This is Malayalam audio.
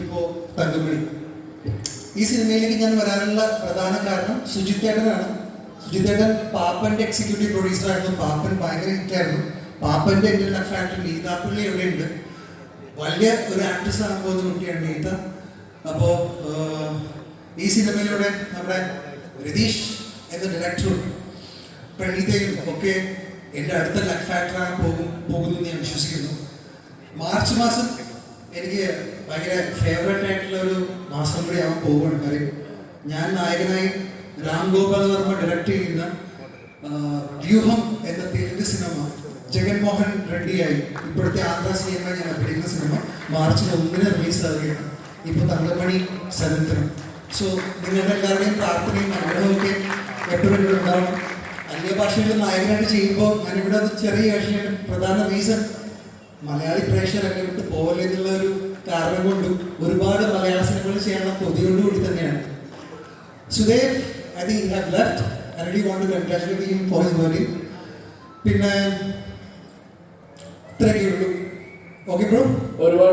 ഇപ്പോ തങ്കമണി. ഈ സിനിമയിലേക്ക് ഞാൻ വരാനുള്ള പ്രധാന കാരണം സുജിത്തേട്ടനാണ്. സുജിത്തേട്ടൻ പാപ്പന്റെ എക്സിക്യൂട്ടീവ് പ്രൊഡ്യൂസർ ആയിരുന്നു. പാപ്പൻ ഭയങ്കര ഹിറ്റായിരുന്നു പാപ്പന്റെ ഇന്റർനെറ്റ് ഫാക്ടറി നീതാപ്പള്ളി എവിടെയുണ്ട് വലിയ ഒരു ആക്ട്രസ് ആകാൻ പോകുന്ന കുട്ടിയാണ് നീത അപ്പോൾ ഈ സിനിമയിലൂടെ നമ്മുടെ രതീഷ് എന്ന ഡയറക്ടറും പ്രണീതയും ഒക്കെ എന്റെ അടുത്ത ലക് ഫാക്ടറാണ് പോകും പോകുന്നു ഞാൻ വിശ്വസിക്കുന്നു. മാർച്ച് മാസം എനിക്ക് ഭയങ്കര ഫേവറേറ്റ് ആയിട്ടുള്ള ഒരു മാസം കൂടി ആവാൻ പോവുകയാണ്. കാര്യം ഞാൻ നായകനായി രാം ഗോപാൽ വർമ്മ ഡയറക്റ്റ് ചെയ്യുന്ന വ്യൂഹം എന്ന തെലുങ്ക് സിനിമ ജഗൻമോഹൻ റെഡ്ഡിയായി ഇപ്പോഴത്തെ ആന്ധ്ര സിനിമ ഞാൻ അഭിനയിക്കുന്ന സിനിമ മാർച്ചിൽ ഒന്നിന് റിലീസ് ആവുകയാണ്. ഇപ്പോൾ തങ്കമണി സെവൻത്തിന് സോ നിങ്ങളുടെ എല്ലാവരുടെയും പ്രാർത്ഥനയും അനുഗ്രഹവും ഒക്കെ എപ്പോഴും ഇവിടെ ഉണ്ടാവണം. അന്യഭാഷകളിൽ നായകനായിട്ട് ചെയ്യുമ്പോൾ ഞാനിവിടെ അത് ചെറിയ ഭാഷയാണ് പ്രധാന റീസൺ മലയാളി പ്രേക്ഷകരൊക്കെ വിട്ട് പോകല്ലേ എന്നുള്ള ഒരു കാരണം കൊണ്ടും ഒരുപാട് മലയാള സിനിമകൾ ചെയ്യാനുള്ള കൊതിയോടുകൂടി തന്നെയാണ്. Sudev I think have left I want to congratulate him for his work പിന്നെ ഇത്രയൊക്കെ ഉള്ളൂ ഓക്കെ ബ്രോ ഒരുപാട്